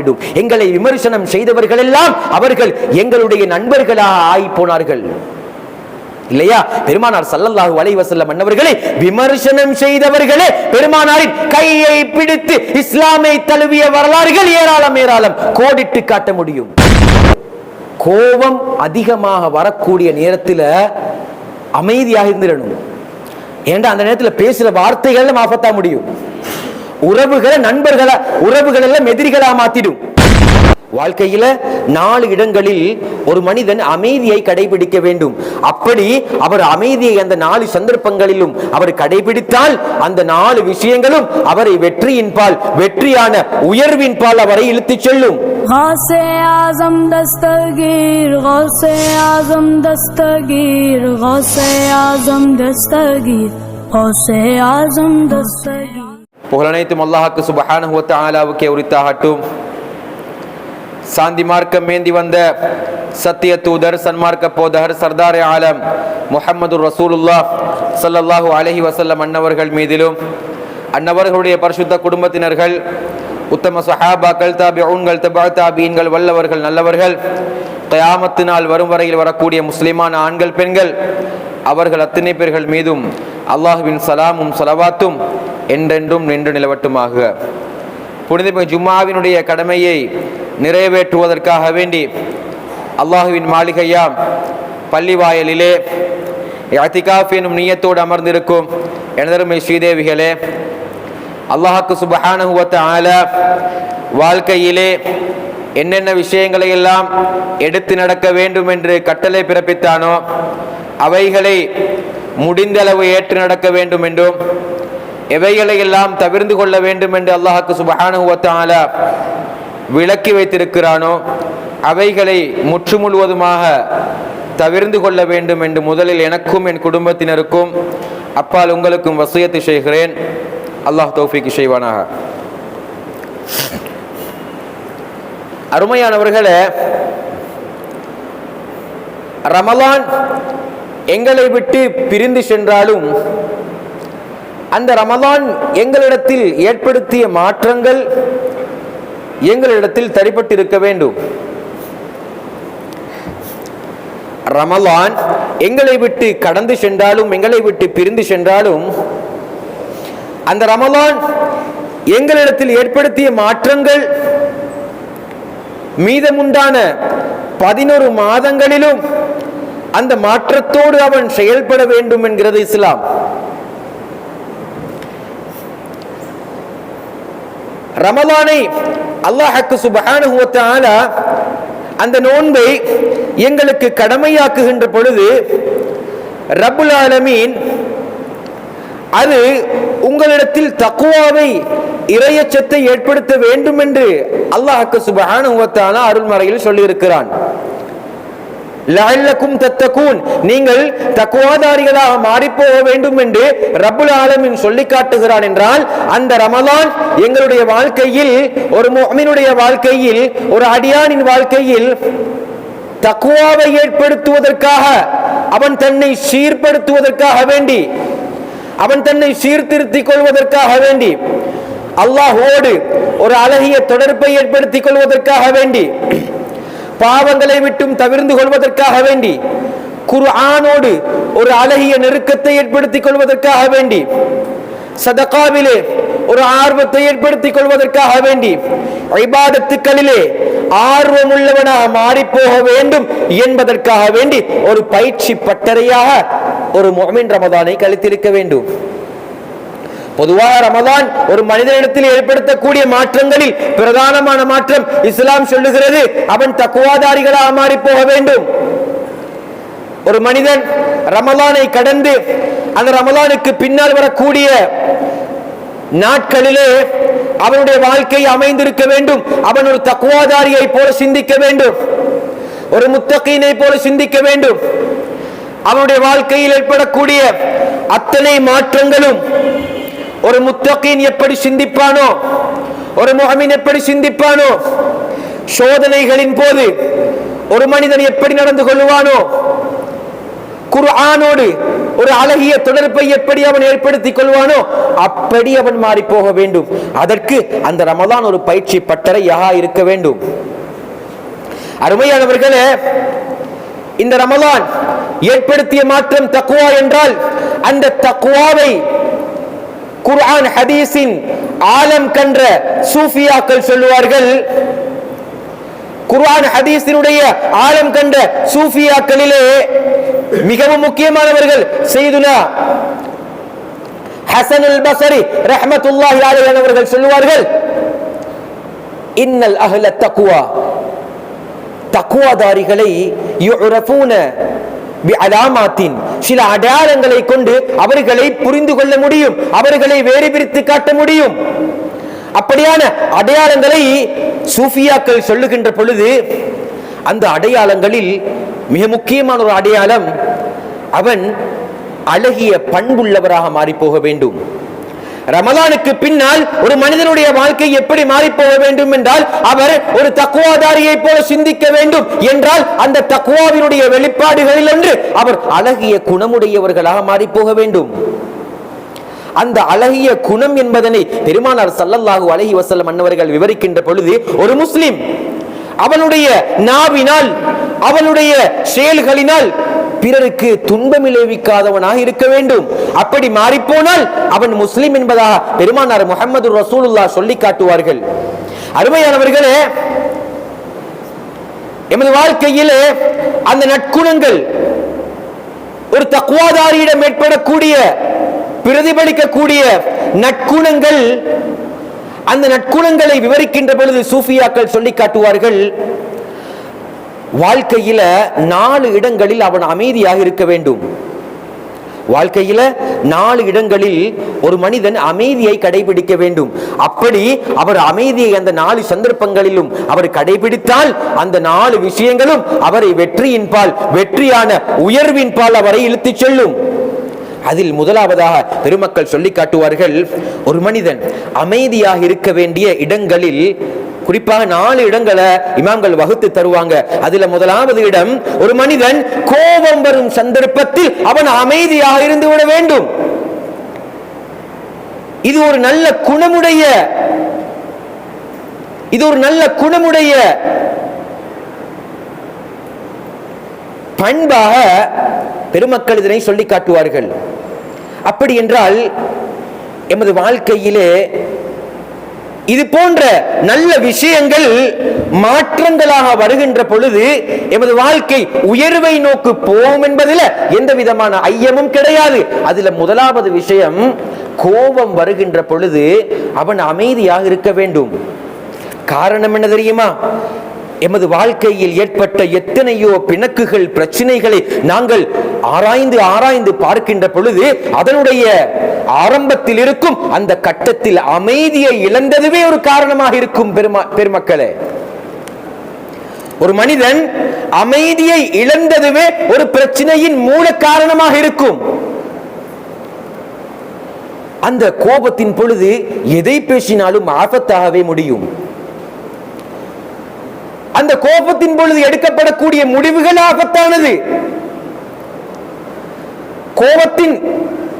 விடும். எங்களை விமர்சனம் செய்தவர்கள் எல்லாம் அவர்கள் எங்களுடைய நண்பர்களாக ஆகி போனார்கள். இல்லையா? பெருமானார் சல்லல்லாஹு அலைஹி மன்னவர்களை விமர்சனம் செய்தவர்களே பெருமானாரின் கையை பிடித்து இஸ்லாமை தழுவிய வரலாறுகள் ஏராளம் ஏராளம். கோடிட்டு காட்ட முடியும். கோபம் அதிகமாக வரக்கூடிய நேரத்தில் அமைதியாக இருந்திடணும். ஏன்டா அந்த நேரத்தில் பேசுற வார்த்தைகள் மாஃபத்தா முடியும். உறவுகளை நண்பர்களை உறவுகள் எல்லாம் எதிரிகளா மாத்திடும். வாழ்க்கையில நாலு இடங்களில் ஒரு மனிதன் அமைதியை கடைபிடிக்க வேண்டும். அப்படி அவர் அமைதியை அந்த நாலு சந்தர்ப்பங்களிலும் அவர் கடைபிடித்தால் அந்த நாலு விஷயங்களும் அவரை வெற்றியின் பால் வெற்றியான உயர்வின் பால் அவரை இழுத்து செல்லும். ஆசம் தஸ்தகீர் புகழனைத்தும் அல்லாஹாக்கு சுபஹானுவத்த ஆலாவுக்கே உரித்தாகட்டும். சாந்தி மார்க்கம் மேந்தி வந்த சத்திய தூதர் சன்மார்க்க போதகர் சர்தார் ஆலம் முஹம்மது ரசூலுல்லா சல்லல்லாஹு அலஹி வசல்லம் அன்னவர்கள் மீதிலும் அன்னவர்களுடைய பரிசுத்த குடும்பத்தினர்கள் உத்தம சஹாபாக்கள் தாபி ஊன்கள் தபா தாபியன்கள் வல்லவர்கள் நல்லவர்கள் கயாமத்து வரும் வரையில் வரக்கூடிய முஸ்லிமான ஆண்கள் பெண்கள் அவர்கள் அத்தனை பேர்கள் மீதும் அல்லாஹுவின் சலாமும் சலவாத்தும் என்றென்றும் நின்று நிலவட்டுமாக. புனிதமிகு ஜும்மாவினுடைய கடமையை நிறைவேற்றுவதற்காக வேண்டி அல்லாஹுவின் மாளிகையாம் பள்ளிவாயலிலே அத்திகாஃப் எனும் நீயத்தோடு அமர்ந்திருக்கும் எனதருமை ஸ்ரீதேவிகளே அல்லாஹாக்கு சுபஹானுவத்த ஆல வாழ்க்கையிலே என்னென்ன விஷயங்களை எல்லாம் எடுத்து நடக்க வேண்டும் என்று கட்டளை பிறப்பித்தானோ அவைகளை முடிந்தளவு ஏற்று நடக்க வேண்டும் என்றும் எவைகளை எல்லாம் தவிர்ந்து கொள்ள வேண்டும் என்று அல்லாஹாக்கு சுபஹானுவத்தால விளக்கி வைத்திருக்கிறானோ அவைகளை முற்று முழுவதுமாக தவிர்ந்து கொள்ள வேண்டும் என்று முதலில் எனக்கும் என் குடும்பத்தினருக்கும் அப்பால் உங்களுக்கும் வசியத்து செய்கிறேன். அல்லாஹ் தௌஃபிக்கு செய்வானாக. அருமையானவர்களே ரமலான் எங்களை விட்டு பிரிந்து சென்றாலும் அந்த ரமலான் எங்களிடத்தில் ஏற்படுத்திய மாற்றங்கள் எங்களிடத்தில் தரிப்பட்டிருக்க வேண்டும். ரமலான் எங்களை விட்டு கடந்து சென்றாலும் எங்களை விட்டு பிரிந்து சென்றாலும் அந்த ரமலான் எங்களிடத்தில் ஏற்படுத்திய மாற்றங்கள் மீதமுண்டான பதினொரு மாதங்களிலும் அந்த மாற்றத்தோடு அவன் செயல்பட வேண்டும் என்கிறது இஸ்லாம். ரமலானை அல்லாஹக்கு சுபஹானஹு அந்த நோன்பை எங்களுக்கு கடமையாக்குகின்ற பொழுது ரபுல் ஆலமீன் அது உங்களிடத்தில் தக்குவாவை இரையச்சத்தை ஏற்படுத்த வேண்டும் என்று அல்லாஹக்கு சுபஹானஹு அருள்மறையில் சொல்லியிருக்கிறான். லஅல்லக்கும் தத்தகூன். நீங்கள் தக்குவாதாரிகளாக மாறிப்போக வேண்டும் என்று ரப்புல் ஆலமின் சொல்லி காட்டுகிறான் என்றால் அந்த ரமலான் எங்களுடைய வாழ்க்கையில் ஒரு முஃமினுடைய வாழ்க்கையில் ஒரு அடியானின் வாழ்க்கையில் தக்குவாவை ஏற்படுத்துவதற்காக அவன் தன்னை சீர்படுத்துவதற்காக வேண்டி அவன் தன்னை சீர்திருத்திக் கொள்வதற்காக வேண்டி அல்லாஹோடு ஒரு அழகிய தொடர்பை ஏற்படுத்திக் கொள்வதற்காக வேண்டி பாவங்களை விட்டும் தவிர்ந்து கொள்வதற்காக வேண்டி குர்ஆனோடு ஒரு அழகிய நெருக்கத்தை ஏற்படுத்திக் கொள்வதற்காக வேண்டி சதகாவிலே ஒரு ஆர்வத்தை ஏற்படுத்திக் கொள்வதற்காக வேண்டி ஐபாதத்துக்களிலே ஆர்வம் உள்ளவனாக மாறிப்போக வேண்டும் என்பதற்காக வேண்டி ஒரு பயிற்சி பட்டறையாக ஒரு மொமின் ரமதானை கழித்திருக்க வேண்டும். பொதுவாக ரமதான் ஒரு மனிதனிடத்தில் ஏற்படுத்தக்கூடிய மாற்றங்களில் பிரதானமான மாற்றம் இஸ்லாம் சொல்லுகிறது. அவன் தக்குவாதாரிகளாக மாறி போக வேண்டும். ஒரு மனிதன் ரமலானை கடந்து அந்த ரமலானுக்கு பின்னால் வரக்கூடிய நாட்களிலே அவனுடைய வாழ்க்கை அமைந்திருக்க வேண்டும். அவன் ஒரு தக்குவாதாரியை போல சிந்திக்க வேண்டும். ஒரு முத்தகையினை போல சிந்திக்க வேண்டும். அவனுடைய வாழ்க்கையில் ஏற்படக்கூடிய அத்தனை மாற்றங்களும் ஒரு முத்தகீன் எப்படி சிந்திப்பானோ ஒரு முகமின் எப்படி சிந்திப்பானோ சோதனைகளின் போது ஒரு மனிதன் எப்படி நடந்து கொள்வானோ குர்ஆனோடு ஒரு அழகிய தொடர்பை எப்படி அவன் ஏற்படுத்திக் கொள்வானோ அப்படி அவன் மாறி போக வேண்டும். அதற்கு அந்த ரமலான் ஒரு பயிற்சி பட்டறையாக இருக்க வேண்டும். அருமையானவர்களே இந்த ரமலான் ஏற்படுத்திய மாற்றம் தக்குவா என்றால் அந்த தக்குவாவை குர்ஆன் ஹதீஸின் ஆலம் கன்ற சூஃபியாக்கள் சொல்லுவார்கள். குர்ஆன் ஹதீஸினுடைய ஆழம் கண்ட சூஃபியாக்களிலே மிகவும் முக்கியமானவர்கள் செய்துனா ஹசன் அல் பசரி ரஹமத்துல்லாஹி அலைஹி அவர்கள் சொல்லுவார்கள் இன்னல் அஹ்ல தக்வா. தக்குவாதாரிகளை யுரஃபூன அலாமாத்தின் சில அடையாளங்களை கொண்டு அவர்களை புரிந்து கொள்ள முடியும் அவர்களை வேறு பிரித்து காட்ட முடியும். அப்படியான அடையாளங்களை சூஃபியாக்கள் சொல்லுகின்ற பொழுது அந்த அடையாளங்களில் மிக முக்கியமான ஒரு அடையாளம் அவன் அழகிய பண்புள்ளவராக மாறிப்போக வேண்டும். ரமலானுக்கு பின்னால் ஒரு மனிதனுடைய வாழ்க்கை எப்படி மாறி போக வேண்டும் என்றால் அவர் ஒரு தக்குவாதாரியை போல சிந்திக்க வேண்டும் என்றால் அந்த தக்குவாவினுடைய வெளிப்பாடுகளில் ஒன்று அவர் அழகிய குணமுடையவர்களாக மாறி போக வேண்டும். அந்த அழகிய குணம் என்பதனை பெருமானார் சல்லல்லாஹு அழகி வசல்லம் அன்னவர்கள் விவரிக்கின்ற பொழுது ஒரு முஸ்லிம் அவனுடைய நாவினால் அவனுடைய செயல்களினால் பிறருக்கு துன்பம் விளைவிக்காதவனாக இருக்க வேண்டும். அப்படி மாறிப்போனால் அவன் முஸ்லிம் என்பதாக பெருமானார் முகமது ரசூலுல்லா சொல்லி காட்டுவார்கள். அருமையானவர்களே எமது வாழ்க்கையிலே அந்த நற்குணங்கள் ஒரு தக்குவாதாரியிடம் ஏற்படக்கூடிய பிரதிபலிக்கக்கூடிய நற்குணங்கள் அந்த நற்குணங்களை விவரிக்கின்ற பொழுது சூஃபியாக்கள் சொல்லி காட்டுவார்கள் வாழ்க்கையில நாலு இடங்களில் அவன் அமைதியாக இருக்க வேண்டும். வாழ்க்கையில நாலு இடங்களில் ஒரு மனிதன் அமைதியை கடைபிடிக்க வேண்டும். அப்படி அவர் அமைதியை அந்த நாலு சந்தர்ப்பங்களிலும் அவர் கடைபிடித்தால் அந்த நாலு விஷயங்களும் அவரை வெற்றியின்பால் வெற்றியான உயர்வின்பால் அவரை இழுத்துச் செல்லும். அதில் முதலாவதாக பெருமக்கள் சொல்லி காட்டுவார்கள் ஒரு மனிதன் அமைதியாக இருக்க வேண்டிய இடங்களில் குறிப்பாக நாலு இடங்களை இமாம்கள் வகுத்து தருவாங்க. அதுல முதலாவது இடம் ஒரு மனிதன் கோபம் வரும் சந்தர்ப்பத்தில் அவன் அமைதியாக இருந்து விட வேண்டும். இது ஒரு நல்ல குணமுடைய இது ஒரு நல்ல குணமுடைய பண்பாக பெருமக்கள் இதனை சொல்லி காட்டுவார்கள். அப்படி என்றால் எமது வாழ்க்கையிலே இது போன்ற நல்ல விஷயங்கள் மாற்றங்களாக வருகின்ற பொழுது எமது வாழ்க்கை உயர்வை நோக்கு போகும் என்பதில் எந்த விதமான ஐயமும் கிடையாது. அதுல முதலாவது விஷயம் கோபம் வருகின்ற பொழுது அவன் அமைதியாக இருக்க வேண்டும். காரணம் என்ன தெரியுமா? எமது வாழ்க்கையில் ஏற்பட்ட எத்தனையோ பிணக்குகள் பிரச்சனைகளை நாங்கள் ஆராய்ந்து ஆராய்ந்து பார்க்கின்ற பொழுது அதனுடைய ஆரம்பத்தில் இருக்கும் அந்த கட்டத்தில் அமைதியை இழந்ததுவே ஒரு காரணமாக இருக்கும் பெருமா பெருமக்களே. ஒரு மனிதன் அமைதியை இழந்ததுவே ஒரு பிரச்சனையின் மூல காரணமாக இருக்கும். அந்த கோபத்தின் பொழுது எதை பேசினாலும் ஆபத்தாகவே முடியும். அந்த கோபத்தின் பொழுது எடுக்கப்படக்கூடிய முடிவுகள் ஆபத்தானது கோபத்தின்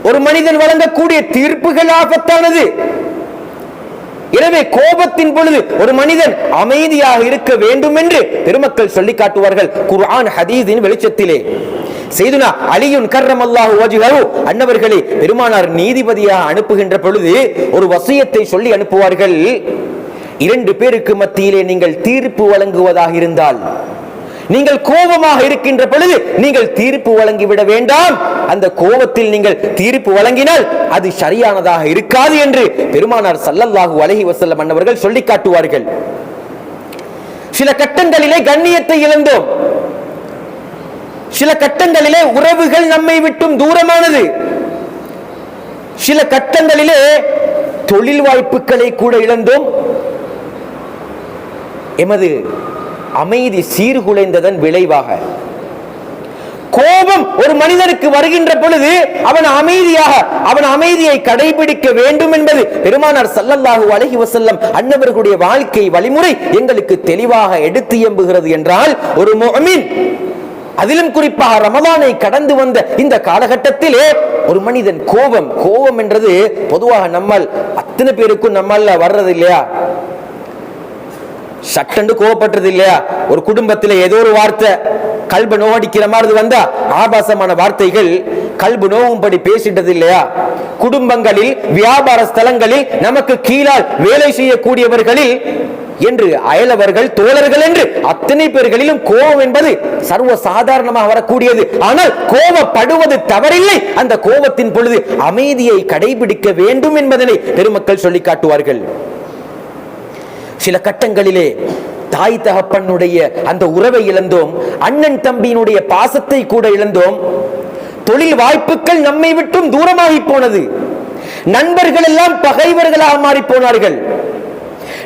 ஒரு மனிதன் வழங்கக்கூடிய தீர்ப்புகள் ஆபத்தானது எனவே கோபத்தின் பொழுது ஒரு மனிதன் அமைதியாக இருக்க வேண்டும் என்று பெருமக்கள் சொல்லி காட்டுவார்கள். குர்ஆன் ஹதீஸின் வெளிச்சத்திலே. செய்துனா அலியுன் கர்ரம் அல்லாஹு வஜ்ஹஹு. அன்னவர்களே பெருமானார் நீதிபதியாக அனுப்புகின்ற பொழுது ஒரு வசியத்தை சொல்லி அனுப்புவார்கள். இரண்டு பேருக்கு மத்தியிலே நீங்கள் தீர்ப்பு வழங்குவதாக இருந்தால் நீங்கள் கோபமாக இருக்கின்ற பொழுது நீங்கள் தீர்ப்பு வழங்கிவிட வேண்டாம். அந்த கோபத்தில் நீங்கள் தீர்ப்பு வழங்கினால் அது சரியானதாக இருக்காது என்று பெருமானார் சல்லல்லாஹு அலஹி வசல்லம் அன்னவர்கள் சொல்லி காட்டுவார்கள். சில கட்டங்களிலே கண்ணியத்தை இழந்தோம். சில கட்டங்களிலே உறவுகள் நம்மை விட்டும் தூரமானது. சில கட்டங்களிலே தொழில் வாய்ப்புகளை கூட இழந்தோம். எமது அமைதி சீர்குலைந்ததன் விளைவாக. கோபம் ஒரு மனிதனுக்கு வருகின்ற பொழுது அவன் அமைதியாக அவன் அமைதியை கடைபிடிக்க வேண்டும் என்பது பெருமானார் சல்லல்லாஹு அலைஹி வசல்லம் அன்னவர்களுடைய வாழ்க்கை வழிமுறை எங்களுக்கு தெளிவாக எடுத்து எம்புகிறது என்றால் ஒரு முஃமின் அதிலும் குறிப்பாக ரமதானை கடந்து வந்த இந்த காலகட்டத்திலே ஒரு மனிதன் கோபம் கோபம் என்றது பொதுவாக நம்மால் அத்தனை பேருக்கும் நம்மால வர்றது இல்லையா சட்டண்டு கோவப்பட்டது இல்லையா? ஒரு குடும்பத்தில் ஏதோ ஒரு வார்த்தை கல்பு நோவடிக்கிற மாதிரி வந்தா ஆபாசமான வார்த்தைகள் கல்பு நோவும்படி பேசிட்டது இல்லையா? குடும்பங்களில் வியாபார ஸ்தலங்களில் நமக்கு கீழால் வேலை செய்யக்கூடியவர்களில் என்று அயலவர்கள் தோழர்கள் என்று அத்தனை பேர்களிலும் கோபம் என்பது சர்வ சாதாரணமாக வரக்கூடியது. ஆனால் கோபப்படுவது தவறில்லை. அந்த கோபத்தின் பொழுது அமைதியை கடைபிடிக்க வேண்டும் என்பதனை பெருமக்கள் சொல்லி காட்டுவார்கள் சில கட்டங்களிலே தாய் தகப்பனுடைய அந்த உறவை இழந்தோம் அண்ணன் தம்பியினுடைய பாசத்தை கூட இழந்தோம். தொழில் வாய்ப்புகள் நம்மை விட்டும் தூரமாகி போனது. நண்பர்கள் எல்லாம் பகைவர்களாக மாறி போனார்கள்.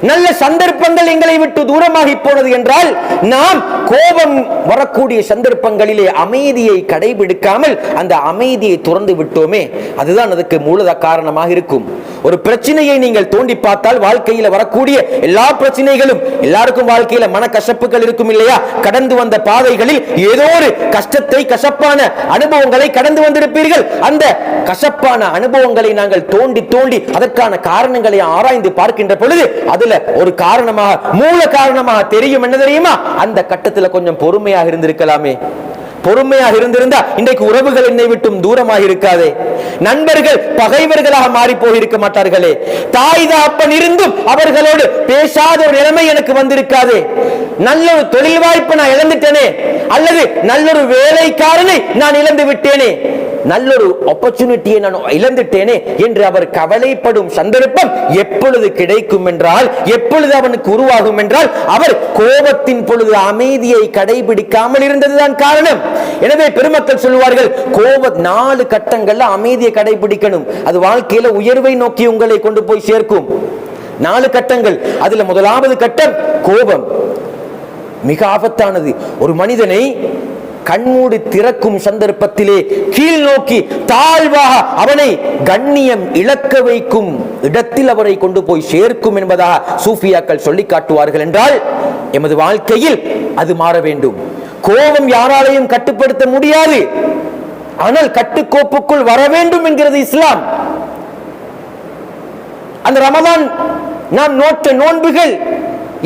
நல்ல சந்தர்ப்பங்கள் எங்களை விட்டு தூரமாகி போனது என்றால் நாம் கோபம் வரக்கூடிய சந்தர்ப்பங்களிலே அமைதியை கடைபிடிக்காமல் அந்த அமைதியை துறந்து விட்டோமே. அதுதான் அதுக்கு மூலத காரணமாக இருக்கும். ஒரு பிரச்சனையை நீங்கள் தோண்டி பார்த்தால் வாழ்க்கையில வரக்கூடிய எல்லா பிரச்சனைகளும் எல்லாருக்கும் வாழ்க்கையில மன கசப்புகள் இருக்கும் இல்லையா? கடந்து வந்த பாதைகளில் ஏதோ ஒரு கஷ்டத்தை கசப்பான அனுபவங்களை கடந்து வந்திருப்பீர்கள். அந்த கசப்பான அனுபவங்களை நாங்கள் தோண்டி தோண்டி அதற்கான காரணங்களை ஆராய்ந்து பார்க்கின்ற பொழுது அதில் கட்டத்துல ஒரு காரணமாக மூல காரணமாக தெரியும் என்ன தெரியுமா? அந்த கட்டத்துல கொஞ்சம் பொறுமையாக இருந்திருக்கலாமே. பொறுமையாக இருந்திருந்தா இன்றைக்கு உறவுகள் என்னை விட்டும் தூரமாக இருக்காதே. நண்பர்கள் பகைவர்களாக மாறி போயிருக்க மாட்டார்களே. தாய் தாப்பன் இருந்தும் அவர்களோடு பேசாத ஒரு நிலைமை எனக்கு வந்திருக்காதே. நல்ல ஒரு தொழில் வாய்ப்பு நான் இழந்துட்டேனே. அல்லது நல்ல ஒரு வேலைக்காரனை நான் இழந்து விட்டேனே. நல்லொரு ஆப்பர்ச்சுனிட்டியை நான் இழந்துட்டேனே என்று அவர் கவலைப்படும் சந்தர்ப்பம் எப்பொழுது கிடைக்கும் என்றால் எப்பொழுது அவனுக்கு உருவாகும் என்றால் அவர் கோபத்தின் பொழுது அமைதியை கடைபிடிக்காமல் இருந்ததுதான் காரணம். எனவே பெருமக்கள் சொல்லுவார்கள் கோப நாலு கட்டங்கள்ல அமைதியை கடைபிடிக்கணும். அது வாழ்க்கையில உயர்வை நோக்கி உங்களை கொண்டு போய் சேர்க்கும். நாலு கட்டங்கள். அதுல முதலாவது கட்டம் கோபம். மிக ஆபத்தானது. ஒரு மனிதனை கண்மூடி திறக்கும் சந்தர்ப்பத்திலே கீழ் நோக்கி தாழ்வாக அவனை கண்ணியம் இழக்க வைக்கும் இடத்தில் அவரை கொண்டு போய் சேர்க்கும் என்பதாக சூஃபியாக்கள் சொல்லி காட்டுவார்கள் என்றால் எமது வாழ்க்கையில் அது மாற வேண்டும். கோபம் யாராலையும் கட்டுப்படுத்த முடியாது. ஆனால் கட்டுக்கோப்புக்குள் வர வேண்டும் என்கிறது இஸ்லாம். அந்த ரமதான் நாம் நோற்ற நோன்புகள்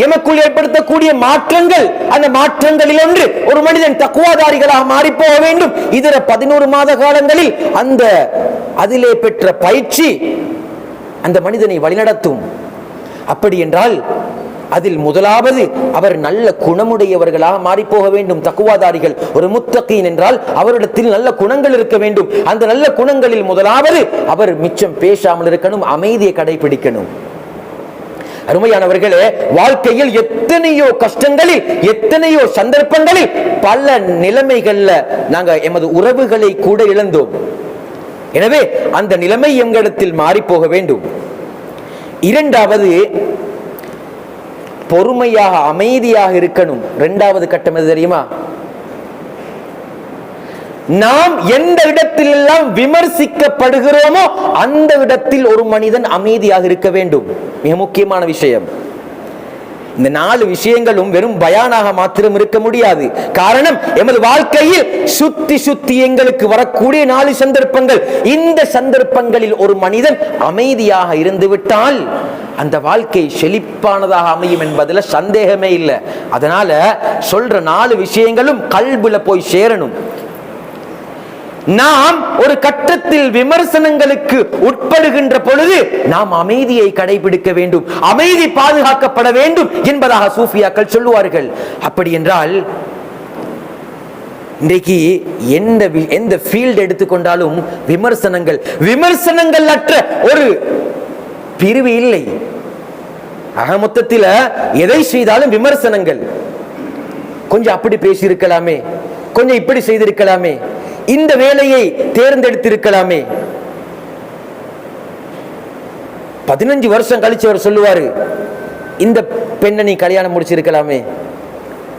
எமக்குள் ஏற்படுத்தக்கூடிய மாற்றங்கள் அந்த மாற்றங்களில் ஒன்று ஒரு மனிதன் தக்குவாதாரிகளாக மாறி போக வேண்டும். இதர பதினோரு மாத காலங்களில் அந்த அதிலே பெற்ற பயிற்சி அந்த மனிதனை வழிநடத்தும். அப்படி என்றால் அதில் முதலாவது அவர் நல்ல குணமுடையவர்களாக மாறிப்போக வேண்டும். தக்குவாதாரிகள் ஒரு முத்தகீன் என்றால் அவரிடத்தில் நல்ல குணங்கள் இருக்க வேண்டும். அந்த நல்ல குணங்களில் முதலாவது அவர் மிச்சம் பேசாமல் இருக்கணும் அமைதியை கடைபிடிக்கணும். அருமையானவர்களே வாழ்க்கையில் எத்தனையோ கஷ்டங்களில் எத்தனையோ சந்தர்ப்பங்களில் பல நிலைமைகள்ல நாங்க எமது உறவுகளை கூட இழந்தோம். எனவே அந்த நிலைமை எங்களிடத்தில் மாறி போக வேண்டும். இரண்டாவது பொறுமையாக அமைதியாக இருக்கணும். இரண்டாவது கட்டம் எது தெரியுமா? நாம் எந்த இடத்தில் எல்லாம் விமர்சிக்கப்படுகிறோமோ அந்த இடத்தில் ஒரு மனிதன் அமைதியாக இருக்க வேண்டும். மிக முக்கியமான விஷயம். இந்த நாலு விஷயங்களும் வெறும் பயானாக மாத்திரம் இருக்க முடியாது. காரணம் எமது வாழ்க்கையில் சுத்தி சுத்தி எங்களுக்கு வரக்கூடிய நாலு சந்தர்ப்பங்கள். இந்த சந்தர்ப்பங்களில் ஒரு மனிதன் அமைதியாக இருந்து விட்டால் அந்த வாழ்க்கை செழிப்பானதாக அமையும் என்பதுல சந்தேகமே இல்லை. அதனால சொல்ற நாலு விஷயங்களும் கல்புல போய் சேரணும். நாம் ஒரு கட்டத்தில் விமர்சனங்களுக்கு உட்படுகின்ற பொழுது நாம் அமைதியை கடைபிடிக்க வேண்டும். அமைதி பாதுகாக்கப்பட வேண்டும் என்பதாக சூஃபியாக்கள் சொல்லுவார்கள். அப்படி என்றால் இன்றைக்கு எந்த எந்த ஃபீல்டு எடுத்துக்கொண்டாலும் விமர்சனங்கள் விமர்சனங்கள் அற்ற ஒரு பிரிவு இல்லை. ஆக மொத்தத்தில் எதை செய்தாலும் விமர்சனங்கள். கொஞ்சம் அப்படி பேசியிருக்கலாமே. கொஞ்சம் இப்படி செய்திருக்கலாமே. இந்த வேலையை தேர்ந்தெடுத்திருக்கலாமே. பதினஞ்சு வருஷம் கழிச்சு அவர் சொல்லுவாரு இந்த பெண்ணை நீ கல்யாணம் முடிச்சிருக்கலாமே.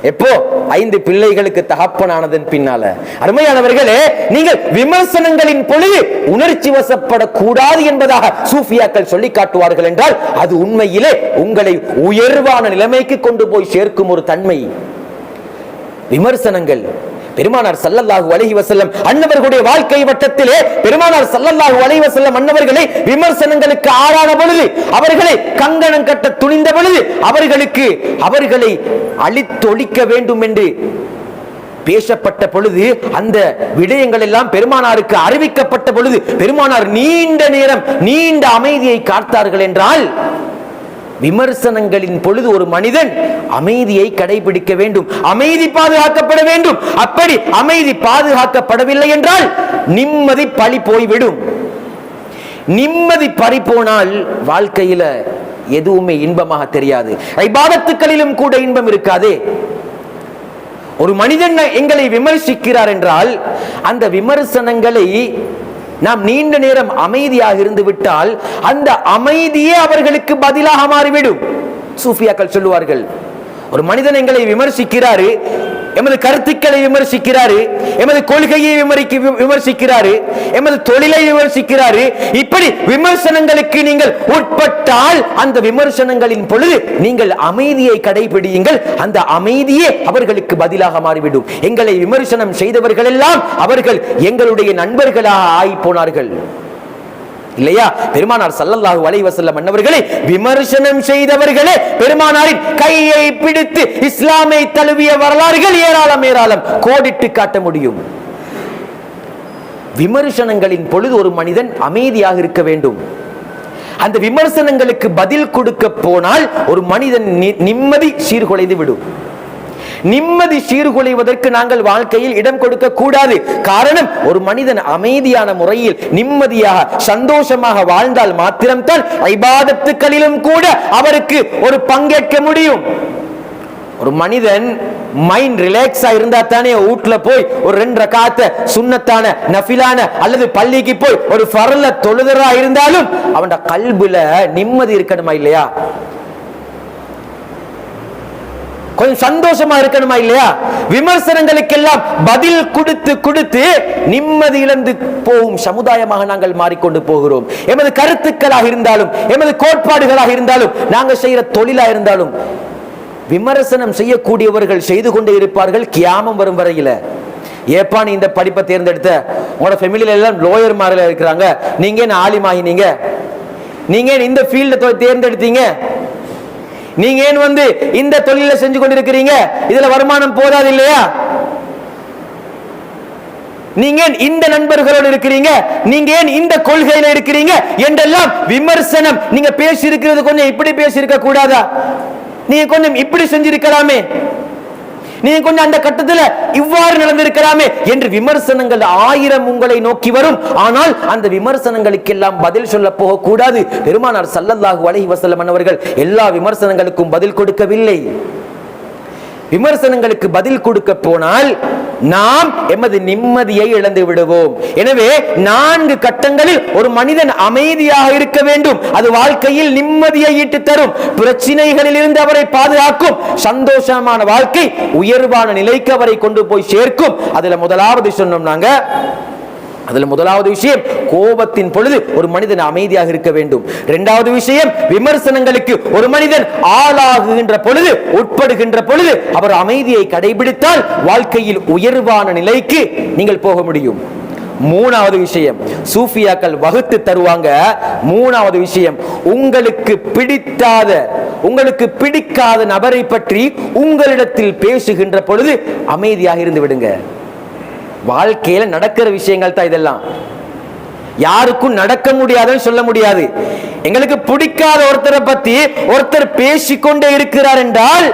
எப்போ? ஐந்து பிள்ளைகளுக்கு தகப்பனானதன் பின்னால. அருமையானவர்களே நீங்கள் விமர்சனங்களின் பொழுது உணர்ச்சி வசப்படக்கூடாது என்பதாக சூஃபியாக்கள் சொல்லி காட்டுவார்கள் என்றால் அது உண்மையிலே உங்களை உயர்வான நிலைமைக்கு கொண்டு போய் சேர்க்கும் ஒரு தன்மை. விமர்சனங்கள் பெருமானார் சல்லல்லாஹு அலஹி வசல்லம் அன்னவர்களுடைய வாழ்க்கை வட்டத்திலே பெருமானார் சல்லல்லாஹு அலஹி வசல்லம் அன்னவர்களை விமர்சனங்களுக்கு ஆளான பொழுது அவர்களை கங்கணம் கட்ட துணிந்த பொழுது அவர்களுக்கு அவர்களை அழித்தொழிக்க வேண்டும் என்று பேசப்பட்ட பொழுது அந்த விடயங்கள் எல்லாம் பெருமானாருக்கு அறிவிக்கப்பட்ட பொழுது பெருமானார் நீண்ட நேரம் நீண்ட அமைதியை காத்தார்கள் என்றால் விமர்சனங்களின் பொழுது ஒரு மனிதன் அமைதியை கடைபிடிக்க வேண்டும். அமைதி பாதுகாக்கப்பட வேண்டும். அப்படி அமைதி பாதுகாக்கப்படவில்லை என்றால் நிம்மதி பழி போய்விடும். நிம்மதி பறி போனால் வாழ்க்கையில எதுவுமே இன்பமாக தெரியாது. ஐபாதத்துக்களிலும் கூட இன்பம் இருக்காதே. ஒரு மனிதன் எங்களை விமர்சிக்கிறார் என்றால் அந்த விமர்சனங்களை நாம் நீண்ட நேரம் அமைதியாக இருந்து விட்டால் அந்த அமைதியே அவர்களுக்கு பதிலாக மாறிவிடும். சூஃபியாக்கள் சொல்லுவார்கள் ஒரு மனிதன் எங்களை விமர்சிக்கிறாரு எமது கருத்துக்களை விமர்சிக்கிறாரு எமது கொள்கையை விமரிக்க விமர்சிக்கிறாரு எமது தொழிலை விமர்சிக்கிறாரு. இப்படி விமர்சனங்களுக்கு நீங்கள் உட்பட்டால் அந்த விமர்சனங்களின் பொழுது நீங்கள் அமைதியை கடைபிடியுங்கள். அந்த அமைதியே அவர்களுக்கு பதிலாக மாறிவிடும். எங்களை விமர்சனம் செய்தவர்கள் எல்லாம் அவர்கள் எங்களுடைய நண்பர்களாக ஆகி போனார்கள். இல்லையா? பெருமானார் சல்லல்லாஹு அலைஹி வஸல்லம் அன்னவர்களை விமர்சனம் செய்தவர்களே பெருமானாரின் கையை பிடித்து இஸ்லாமை தழுவிய வரலாறுகள் ஏராளம் ஏராளம். கோடிட்டு காட்ட முடியும். விமர்சனங்களின் பொழுது ஒரு மனிதன் அமைதியாக இருக்க வேண்டும். அந்த விமர்சனங்களுக்கு பதில் கொடுக்க போனால் ஒரு மனிதன் நி- நிம்மதி சீர்குலைந்து விடும். நிம்மதி சீர்குலைவதற்கு நாங்கள் வாழ்க்கையில் இடம் கொடுக்க கூடாது. காரணம் ஒரு மனிதன் அமைதியான முறையில் நிம்மதியாக சந்தோஷமாக வாழ்ந்தால் மாத்திரம்தான் ஐபாதத்துக்களிலும் கூட அவருக்கு ஒரு பங்கேற்க முடியும். ஒரு மனிதன் மைண்ட் ரிலாக்ஸா இருந்தா தானே வீட்டுல போய் ஒரு ரெண்டு ரகாத்த சுண்ணத்தான நஃபிலான அல்லது பள்ளிக்கு போய் ஒரு ஃபரல தொழுதரா இருந்தாலும் அவன் கல்புல நிம்மதி இருக்கணுமா இல்லையா? கொஞ்சம் சந்தோஷமா இருக்கணுமா இல்லையா? விமர்சனங்களுக்கெல்லாம் பதில் கொடுத்து கொடுத்து நிம்மதி இழந்து போகும் சமுதாயமாக நாங்கள் மாறிக்கொண்டு போகிறோம். எமது கருத்துக்களாக இருந்தாலும் எமது கோட்பாடுகளாக இருந்தாலும் நாங்கள் செய்யற தொழிலா இருந்தாலும் விமர்சனம் செய்யக்கூடியவர்கள் செய்து கொண்டே இருப்பார்கள் கியாமம் வரும் வரையில. ஏப்பா நீ இந்த படிப்பை தேர்ந்தெடுத்த? உங்களோட ஃபெமிலியில எல்லாம் லோயர் மாதிரி இருக்கிறாங்க. நீங்க என்ன ஆலிமாகினீங்க நீங்க ஏன் இந்த ஃபீல்டை தேர்ந்தெடுத்தீங்க? நீங்க ஏன் வந்து இந்த தொழில செஞ்சு கொண்டிருக்கிறீங்க? இதுல வருமானம் போதாது இல்லையா? நீங்க ஏன் இந்த நண்பர்களோடு இருக்கிறீங்க? நீங்க ஏன் இந்த கொள்கையில இருக்கிறீங்க? என்றெல்லாம் விமர்சனம். நீங்க பேசி இருக்கிறது கொஞ்சம் இப்படி பேசி இருக்க கூடாதா நீங்க கொஞ்சம் இப்படி செஞ்சிருக்கலாமே. நீங்க கொஞ்சம் அந்த கட்டத்துல இவ்வாறு நடந்திருக்கலாமே என்று விமர்சனங்கள் ஆயிரம் உங்களை நோக்கி வரும். ஆனால் அந்த விமர்சனங்களுக்கெல்லாம் பதில் சொல்ல போகக்கூடாது. பெருமானார் சல்லல்லாஹு அலஹி வசல்லம் அவர்கள் எல்லா விமர்சனங்களுக்கும் பதில் கொடுக்கவில்லை. விமர்சனங்களுக்கு பதில் கொடுக்க போனால் நாம் எமது நிம்மதியை இழந்து விடுவோம். எனவே நான்கு கட்டங்களில் ஒரு மனிதன் அமைதியாக இருக்க வேண்டும். அது வாழ்க்கையில் நிம்மதியை ஈட்டு தரும். பிரச்சனைகளில் இருந்து அவரை பாதுகாக்கும். சந்தோஷமான வாழ்க்கை உயர்வான நிலைக்கு அவரை கொண்டு போய் சேர்க்கும். அதுல முதலாவது சொன்னோம் நாங்க அதில் முதலாவது விஷயம் கோபத்தின் பொழுது ஒரு மனிதன் அமைதியாக இருக்க வேண்டும். இரண்டாவது விஷயம் விமர்சனங்களுக்கு ஒரு மனிதன் ஆளாகுகின்ற பொழுது உட்படுகின்ற பொழுது அவர் அமைதியை கடைபிடித்தால் வாழ்க்கையில் உயர்வான நிலைக்கு நீங்கள் போக முடியும். மூணாவது விஷயம் சூஃபியாக்கள் வகுத்து தருவாங்க. மூணாவது விஷயம் உங்களுக்கு பிடித்தாத உங்களுக்கு பிடிக்காத நபரை பற்றி உங்களிடத்தில் பேசுகின்ற பொழுது அமைதியாக இருந்து விடுங்க. வாழ்க்கையில நடக்கிற விஷயங்கள் தான் இதெல்லாம். யாருக்கும் நடக்க முடியாதுன்னு சொல்ல முடியாது. எங்களுக்கு பிடிக்காத ஒருத்தரை பத்தி ஒருத்தர் பேசிக்கொண்டே இருக்கிறார் என்றால்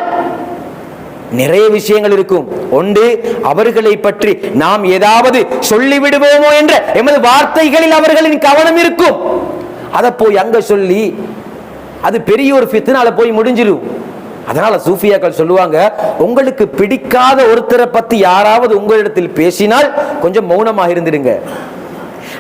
நிறைய விஷயங்கள் இருக்கும். ஒன்று அவர்களை பற்றி நாம் ஏதாவது சொல்லிவிடுவோமோ என்ற எமது வார்த்தைகளில் அவர்களின் கவனம் இருக்கும். அதை போய் அங்க சொல்லி அது பெரிய ஒரு ஃபித்னால போய் முடிஞ்சிடும் அதனால சூஃபியாக்கள் சொல்லுவாங்க உங்களுக்கு பிடிக்காத ஒருத்தரை பத்தி யாராவது உங்களிடத்தில் பேசினால் கொஞ்சம் மௌனமாக இருந்துடுங்க.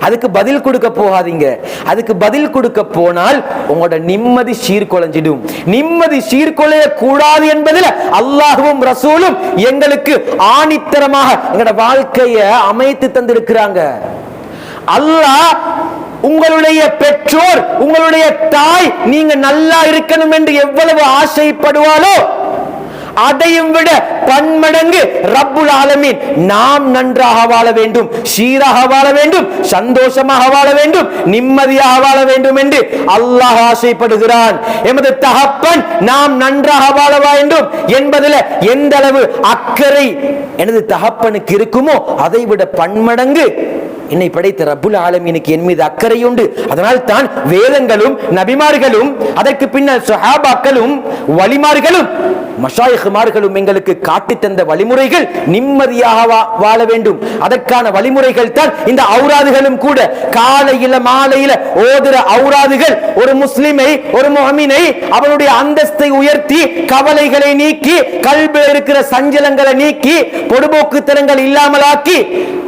அதுக்கு பதில் கொடுக்க போகாதீங்க. அதுக்கு பதில் கொடுக்க போனால் உங்களோட நிம்மதி சீர்குலைஞ்சிடும். நிம்மதி சீர்குலைய கூடாது என்பதில் அல்லாஹுவும் ரசூலும் எங்களுக்கு ஆணித்தரமாக எங்களோட வாழ்க்கையை அமைத்து தந்திருக்கிறாங்க. அல்லாஹ் உங்களுடைய பெற்றோர் உங்களுடைய தாய் நீங்க நல்லா இருக்கணும் என்று எவ்வளவு ஆசைப்படுவாளோ அதையும் விட பன்மடங்கு ரப்புல் ஆலமீன். நாம் நன்றாக வாழ வேண்டும் சீராக வாழ வேண்டும் சந்தோஷமாக வாழ வேண்டும் நிம்மதியாக வாழ வேண்டும் என்று அல்லாஹ் ஆசைப்படுகிறான். எமது தகப்பன் நாம் நன்றாக வாழ வேண்டும் என்பதில் எந்த அளவு அக்கறை எனது தகப்பனுக்கு இருக்குமோ அதை விட பன்மடங்கு என்னை படைத்த ரபுல் ஆலமீனுக்கு என் மீது அக்கறை உண்டு. அதனால் தான் வேதங்களும் நபிமார்களும் அதற்கு பின்னர் சஹாபாக்களும் வலிமார்களும் மஷாயிகுமார்களும் எங்களுக்கு காட்டி தந்த வழிமுறைகள் நிம்மதியாக வாழ வேண்டும். அதற்கான வழிமுறைகள் தான் இந்த அவுராதுகளும் கூட. காலையில மாலையில ஓதுற அவுராதுகள் ஒரு முஸ்லிமை ஒரு முகமினை அவனுடைய அந்தஸ்தை உயர்த்தி கவலைகளை நீக்கி கல்வியில் இருக்கிற சஞ்சலங்களை நீக்கி பொடுபோக்குத்தனங்கள் இல்லாமலாக்கி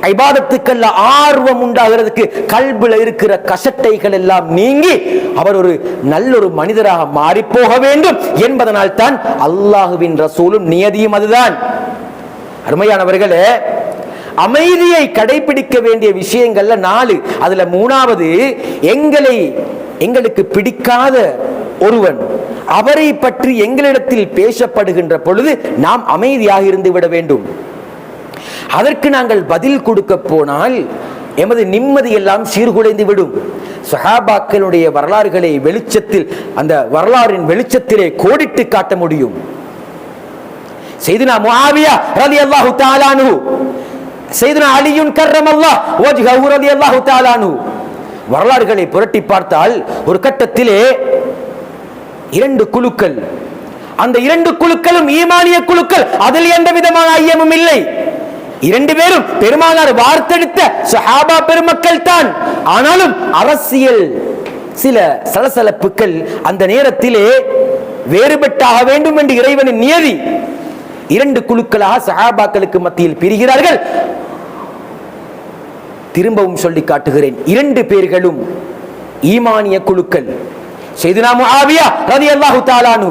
ஐபாதத்துக்கல்ல ஆர்வம் உண்டாகிறதுக்கு கல்வில இருக்கிற கசட்டைகள் எல்லாம் நீங்கி அவர் ஒரு நல்ல ஒரு மனிதராக மாறி போக வேண்டும் என்பதனால் தான் அல்லாஹுவின் ரசூலும் நியதியும் அதுதான். அருமையானவர்களே அமைதியை கடைபிடிக்க வேண்டிய விஷயங்கள்ல நாலு. அதுல மூணாவது எங்களை எங்களுக்கு பிடிக்காத ஒருவன் அவரை பற்றி எங்களிடத்தில் பேசப்படுகின்ற பொழுது நாம் அமைதியாக இருந்து விட வேண்டும். அதற்கு நாங்கள் பதில் கொடுக்க போனால் எமது நிம்மதி எல்லாம் சீர்குலைந்து விடும். சஹாபாக்களுடைய வரலாறுகளை வெளிச்சத்தில் அந்த வரலாறின் வெளிச்சத்திலே கோடிட்டு காட்ட முடியும். செய்தினா முஆவியா ரலியல்லாஹு தஆலா செய்தினா அலியுன் கர்ரமல்லாஹ் வஜ்ஹஹு ரலியல்லாஹு தஆலா வரலாறுகளை புரட்டி பார்த்தால் ஒரு கட்டத்திலே இரண்டு குழுக்கள். அந்த இரண்டு குழுக்களும் ஈமானிய குழுக்கள். அதில் எந்த விதமான ஐயமும் இல்லை. இரண்டு பேரும் பெருமானார் வார்த்தெடுத்த சஹாபா பெருமக்கள் தான். ஆனாலும் அரசியல் சில சலசலப்புகள் அந்த நேரத்திலே வேறுபட்டாக வேண்டும் என்று இறைவனின் நியதி இரண்டு குழுக்களாக சஹாபாக்களுக்கு மத்தியில் பிரிகிறார்கள். திரும்பவும் சொல்லி காட்டுகிறேன். இரண்டு பேர்களும் ஈமானிய குழுக்கள். செய்துனா முஆவியா ரலியல்லாஹு தாலானு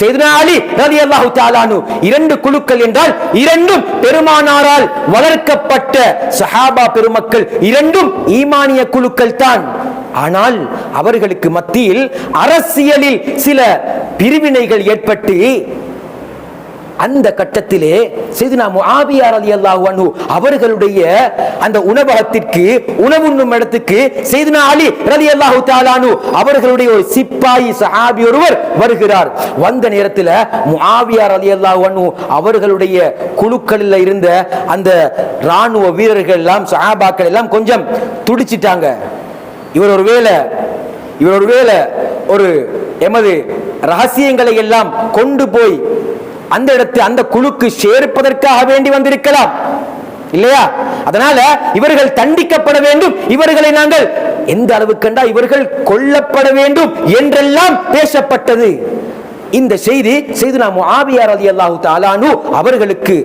செய்தினா அலி ரதி அல்லாஹு தாலானு இரண்டு குழுக்கள் என்றால் இரண்டும் பெருமானாரால் வளர்க்கப்பட்ட சஹாபா பெருமக்கள் இரண்டும் ஈமானிய குழுக்கள் தான் ஆனால் அவர்களுக்கு மத்தியில் அரசியலில் சில பிரிவினைகள் ஏற்பட்டு அந்த கட்டத்திலே செய்தினா முஆவியா ரலியல்லாஹு அன்ஹு அவர்களுடைய அந்த உணவகத்திற்கு உணவுண்ணும் இடத்துக்கு செய்தினா அலி ரலி அல்லாஹு தாலானு அவர்களுடைய ஒரு சிப்பாயி சஹாபி ஒருவர் வருகிறார். வந்த நேரத்தில் அலி ரலியல்லாஹு அன்ஹு அவர்களுடைய குழுக்களில் இருந்த அந்த ராணுவ வீரர்கள் எல்லாம் சஹாபாக்கள் எல்லாம் கொஞ்சம் துடிச்சிட்டாங்க. இவர் ஒரு வேலை இவர் ஒரு வேலை ஒரு எமது ரகசியங்களை எல்லாம் கொண்டு போய் அந்த இடத்து அந்த குழுக்கு சேர்ப்பதற்காக வேண்டி வந்திருக்கலாம். இல்லையா? அதனால இவர்கள் தண்டிக்கப்பட வேண்டும். இவர்களை நாங்கள் எந்த அளவு கண்டா இவர்கள் கொல்லப்பட வேண்டும் என்றெல்லாம் பேசப்பட்டது. இந்த செய்தி செய்து முஆவியா ரலியல்லாஹு தாலானு அவர்களுக்கு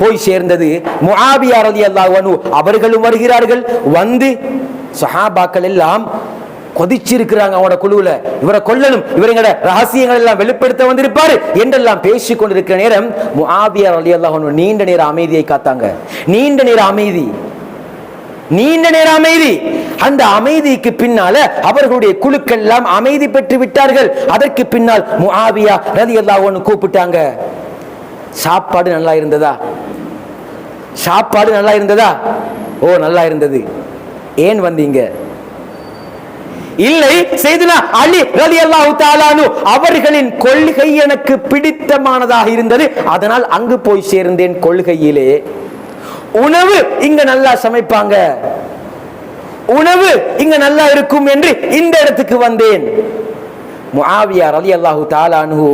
போய் சேர்ந்தது. முஆவியா ரலியல்லாஹு அன்ஹு அவர்களும் வருகிறார்கள். வந்து சஹாபாக்கள் எல்லாம் கொதிச்சிருக்கிறாங்க அவனோட குழுவுல. இவரை கொல்லணும். இவருங்களோட ரகசியங்கள் எல்லாம் வெளிப்படுத்த வந்திருப்பாரு என்றெல்லாம் பேசிக் கொண்டிருக்கிற நேரம் முஆவியா அலி அன்ஹு நீண்ட நேர அமைதியை காத்தாங்க. நீண்ட நேர அமைதி. நீண்ட நேர அமைதி. அந்த அமைதிக்கு பின்னால அவர்களுடைய குழுக்கள் எல்லாம் அமைதி பெற்று விட்டார்கள். அதற்கு பின்னால் முஆவியா ரதி அன்ஹு கூப்பிட்டாங்க. சாப்பாடு நல்லா இருந்ததா? சாப்பாடு நல்லா இருந்ததா? ஓ நல்லா இருந்தது. ஏன் வந்தீங்க? இல்லை செய்துனா அலி ரலியல்லாஹு தாலானு அவர்களின் கொள்கை எனக்கு பிடித்தமானதாக இருந்தது. அதனால் அங்கு போய் சேர்ந்தேன் கொள்கையிலே. உணவு இங்க நல்லா சமைப்பாங்க. உணவு இங்க நல்லா இருக்கும் என்று இந்த இடத்துக்கு வந்தேன். முஆவியா ரலியல்லாஹு தாலானு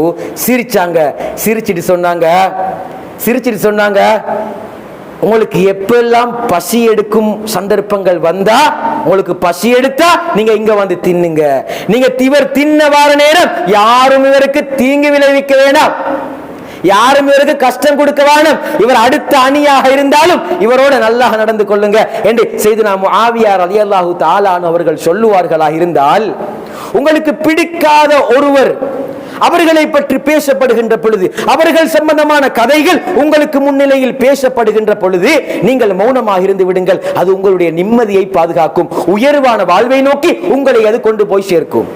சிரிச்சாங்க. சிரிச்சிட்டு சொன்னாங்க. சிரிச்சிட்டு சொன்னாங்க. உங்களுக்கு எப்பெல்லாம் பசி எடுக்கும் சந்தர்ப்பங்கள் வந்தா உங்களுக்கு பசி எடுத்தா நீங்க இங்க வந்து தின்னுங்க. நீங்க இவர் தின்ன வார நேரம் யாரும் இவருக்கு தீங்கு விளைவிக்க வேண்டாம் யாரும் இவருக்கு கஷ்டம் கொடுக்க வேணும். இவர் அடுத்த அணியாக இருந்தாலும் இவரோட நல்லா நடந்து கொள்ளுங்க என்று செய்து நாம் ஆவியார் அலியல்லாஹு தாலான் அவர்கள் சொல்லுவார்களா இருந்தால் உங்களுக்கு பிடிக்காத ஒருவர் அவர்களை பற்றி பேசப்படுகின்ற பொழுது அவர்கள் சம்பந்தமான கதைகள் உங்களுக்கு முன்னிலையில் பேசப்படுகின்ற பொழுது நீங்கள் மௌனமாக இருந்து விடுங்கள். அது உங்களுடைய நிம்மதியை பாதுகாக்கும். உயர்வான வாழ்வை நோக்கி உங்களை அது கொண்டு போய் சேர்க்கும்.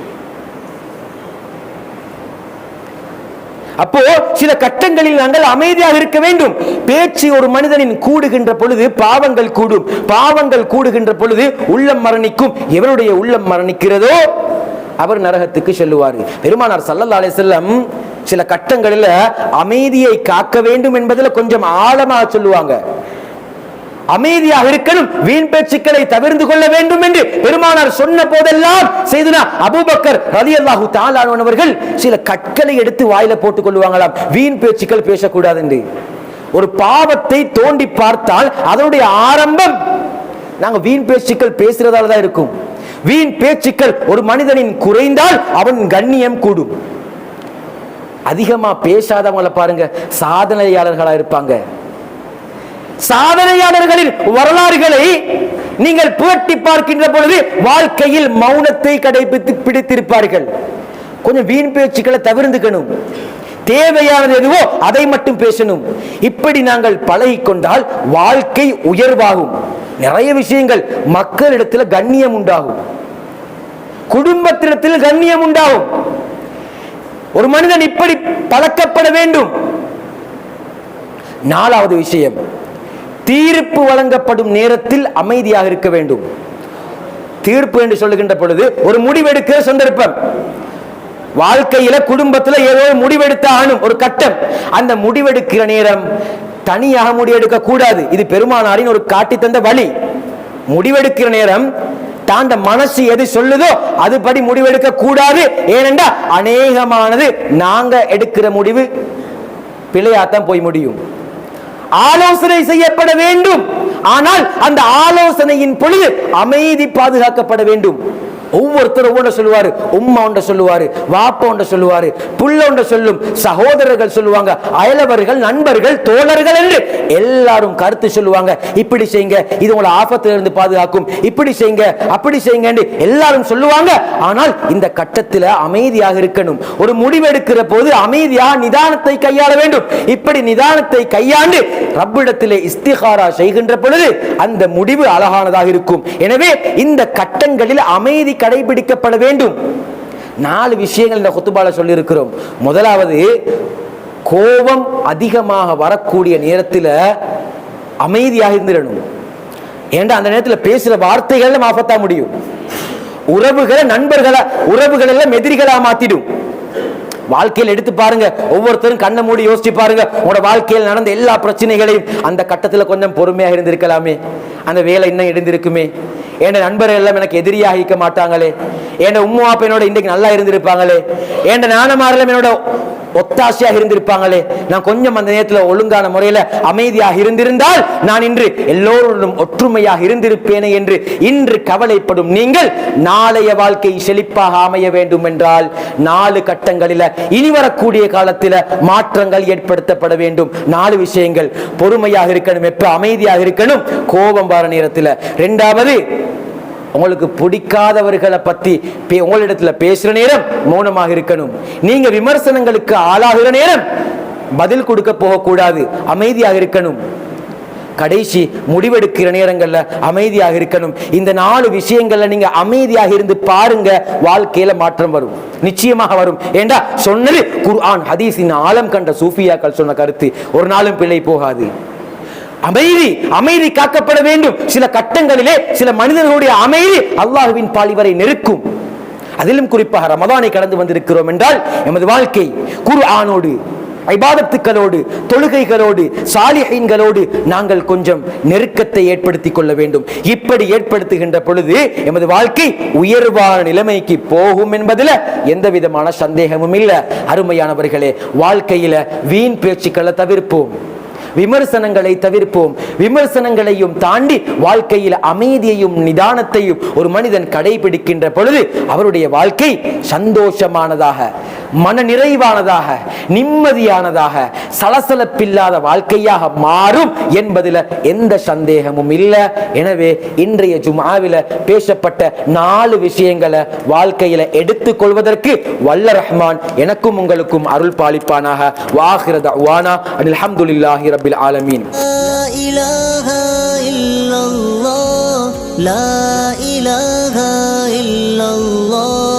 அப்போ சில கட்டங்களில் நாங்கள் அமைதியாக இருக்க வேண்டும். பேச்சு ஒரு மனிதனின் கூடுகின்ற பொழுது பாவங்கள் கூடும். பாவங்கள் கூடுகின்ற பொழுது உள்ளம் மரணிக்கும். எவருடைய உள்ளம் மரணிக்கிறதோ அவர் நரகத்துக்கு செல்லுவார். பெருமானார் சல்லல்லா அலைஹி சில கட்டங்களில் அமைதியை காக்க வேண்டும் என்பதில் கொஞ்சம் ஆழமாக சொல்லுவாங்க. அமைதியாக இருக்கணும் வீண் பேச்சுக்களை தவிர்த்து கொள்ள வேண்டும் என்று பெருமானார் சொன்ன போதெல்லாம் செய்தனா அபூபக்கர் ரதி அல்லாஹு தாளானவர்கள் சில கற்களை எடுத்து வாயில போட்டுக் கொள்வாங்களாம் வீண் பேச்சுக்கள் பேசக்கூடாது என்று ஒரு பாவத்தை தோண்டி பார்த்தால் அதனுடைய ஆரம்பம் நாங்க வீண் பேச்சுக்கள் பேசுறதால தான் இருக்கும். வீண் பேச்சுக்கள் ஒரு மனிதனின் குறைந்தால் அவன் கண்ணியம் கூடும். அதிகமா பேசாதவங்களை பாருங்க சாதனையாளர்களா இருப்பாங்க. சாதனையாளர்களின் வரலாறுகளை நீங்கள் புரட்டி பார்க்கின்ற பொழுது வாழ்க்கையில் மௌனத்தை கடைபிடித்து பிடித்திருப்பார்கள். கொஞ்சம் வீண் பேச்சுக்களை தவிர்த்துக்கணும். தேவையானது எதுவோ அதை மட்டும் பேசணும். இப்படி நாங்கள் பழகி கொண்டால் வாழ்க்கை உயர்வாகும். நிறைய விஷயங்கள் மக்களிடத்தில் கண்ணியம் உண்டாகும். குடும்பத்திடத்தில் கண்ணியம் உண்டாகும். ஒரு மனிதன் இப்படி பழக்கப்பட வேண்டும். நாலாவது விஷயம் தீர்ப்பு வழங்கப்படும் நேரத்தில் அமைதியாக இருக்க வேண்டும். தீர்ப்பு என்று சொல்லுகின்ற பொழுது ஒரு முடிவெடுக்கிற சந்தர்ப்பம். வாழ்க்கையில குடும்பத்துல ஏதோ முடிவெடுத்த ஆணும் ஒரு கட்டம். அந்த முடிவெடுக்கிற நேரம் தனியாக முடிவெடுக்க கூடாது. இது பெருமானாரின் ஒரு காட்டி தந்த வழி. முடிவெடுக்கிற நேரம் தாண்ட மனசு எது சொல்லுதோ அதுபடி முடிவெடுக்க கூடாது. ஏனென்றா அநேகமானது நாங்க எடுக்கிற முடிவு. பிழையாத்தான் போய் முடியும். ஆலோசனை செய்யப்பட வேண்டும். ஆனால் அந்த ஆலோசனையின் பொழுது அமைதி பாதுகாக்கப்பட வேண்டும். ஒவ்வொருத்தரும் ஒவ்வொன்று சொல்லுவாரு. உம்மா ஒன்றை சொல்லுவாரு வாப்பா ஒன்றை சொல்லுவாரு புள்ள ஒன்றை சொல்லும் சகோதரர்கள் சொல்லுவாங்க அயலவர்கள் நண்பர்கள் தோழர்கள் என்று எல்லாரும் கருத்து சொல்லுவாங்க. இப்படி செய்யுங்க இது உங்களை ஆபத்துல இருந்து பாதுகாக்கும். இப்படி செய்யுங்க அப்படி செய்யுங்க எல்லாரும் சொல்லுவாங்க. ஆனால் இந்த கட்டத்தில் அமைதியாக இருக்கணும். ஒரு முடிவெடுக்கிற போது அமைதியாக நிதானத்தை கையாள வேண்டும். இப்படி நிதானத்தை கையாண்டு ரப்பிடத்திலே இஸ்திகாரா செய்கின்ற பொழுது அந்த முடிவு அழகானதாக இருக்கும். எனவே இந்த கட்டங்களில் அமைதி கடைபிடிக்கப்பட வேண்டும். நாலு விஷயங்கள் இந்த கொத்துபால சொல்லியிருக்கிறோம். முதலாவது கோபம் அதிகமாக வரக்கூடிய நேரத்தில் அமைதியாக இருந்திடணும். ஏண்டா அந்த நேரத்தில் பேசுகிற வார்த்தைகள் மாஃபத்தா முடியும். உறவுகளை நண்பர்களை உறவுகள் எல்லாம் மாற்றிடும் மாத்திடும். வாழ்க்கையில் எடுத்து பாருங்க. ஒவ்வொருத்தரும் கண்ணை மூடி யோசிச்சு பாருங்க. உங்களோட வாழ்க்கையில் நடந்த எல்லா பிரச்சனைகளையும் அந்த கட்டத்தில் கொஞ்சம் பொறுமையாக இருந்திருக்கலாமே. அந்த வேலை இன்னும் இருந்திருக்குமே என் நண்பர்கள் எல்லாம் எனக்கு எதிரியாக இருக்க மாட்டாங்களே. என் உம்மா அப்பா என்னோட இன்றைக்கு நல்லா இருந்திருப்பாங்களே. என் நானமாரெல்லாம் என்னோட ஒத்தாசையாக இருந்திருப்பாங்களே. நான் கொஞ்சம் அந்த நேரத்தில் ஒழுங்கான முறையில் அமைதியாக இருந்திருந்தால் நான் இன்று எல்லோருடன் ஒற்றுமையாக இருந்திருப்பேனே என்று இன்று கவலைப்படும் நீங்கள் நாளைய வாழ்க்கை செழிப்பாக அமைய வேண்டும் என்றால் நாலு கட்டங்களில் இனி வரக்கூடிய காலத்தில் மாற்றங்கள் ஏற்படுத்தப்பட வேண்டும். நாலு விஷயங்கள். பொறுமையாக இருக்கணும் எப்ப அமைதியாக இருக்கணும்? கோபம் வர நேரத்தில். ரெண்டாவது உங்களுக்கு பிடிக்காதவர்களை பத்தி பே- உங்களிடத்துல பேசுற நேரம் மௌனமாக இருக்கணும். நீங்க விமர்சனங்களுக்கு ஆளாகிற நேரம் பதில் கொடுக்க போகக்கூடாது. அமைதியாக இருக்கணும். கடைசி முடிவெடுக்கிற நேரங்களில் அமைதியாக இருக்கணும். இந்த நாலு விஷயங்கள்ல நீங்க அமைதியாக இருந்து பாருங்க வாழ்க்கையில மாற்றம் வரும். நிச்சயமாக வரும். ஏண்டா? சொன்னது குர்ஆன் ஹதீஸின் ஆழம் கண்ட சூஃபியாக்கள் சொன்ன கருத்து. ஒரு நாளும் பிழை போகாது. அமைதி அமைதி காக்கப்பட வேண்டும். சில கட்டங்களிலே சில மனிதர்களுடைய அமைதி அல்லாஹுவின் பாலிவரை நெருக்கும். அதிலும் குறிப்பாக ரமதானை கடந்து வந்திருக்கிறோம் என்றால் எமது வாழ்க்கை குரு ஆனோடு ஐபாதத்துக்களோடு தொழுகைகளோடு சாலிஹீன்களோடு நாங்கள் கொஞ்சம் நெருக்கத்தை ஏற்படுத்திக் கொள்ள வேண்டும். இப்படி ஏற்படுத்துகின்ற பொழுது எமது வாழ்க்கை உயர்வான நிலைமைக்கு போகும் என்பதில் எந்த விதமான சந்தேகமும் இல்லை. அருமையானவர்களே வாழ்க்கையில வீண் பேச்சுக்களை தவிர்ப்போம். விமர்சனங்களை தவிர்ப்போம். விமர்சனங்களையும் தாண்டி வாழ்க்கையில் அமைதியையும் நிதானத்தையும் ஒரு மனிதன் கடைபிடிக்கின்ற பொழுது அவருடைய வாழ்க்கை சந்தோஷமானதாக மன நிறைவானதாக நிம்மதியானதாக சலசலப்பில்லாத வாழ்க்கையாக மாறும் என்பதில் எந்த சந்தேகமும் இல்லை எனவே இன்றைய ஜுமாவில பேசப்பட்ட நாலு விஷயங்களை வாழ்க்கையில எடுத்துக் கொள்வதற்கு வல்ல ரஹ்மான் எனக்கும் உங்களுக்கும் அருள் பாலிப்பானாக வாஹிரத வானா அல்ஹம்துலில்லாஹி ரபில் ஆலமீன் لا إله إلا الله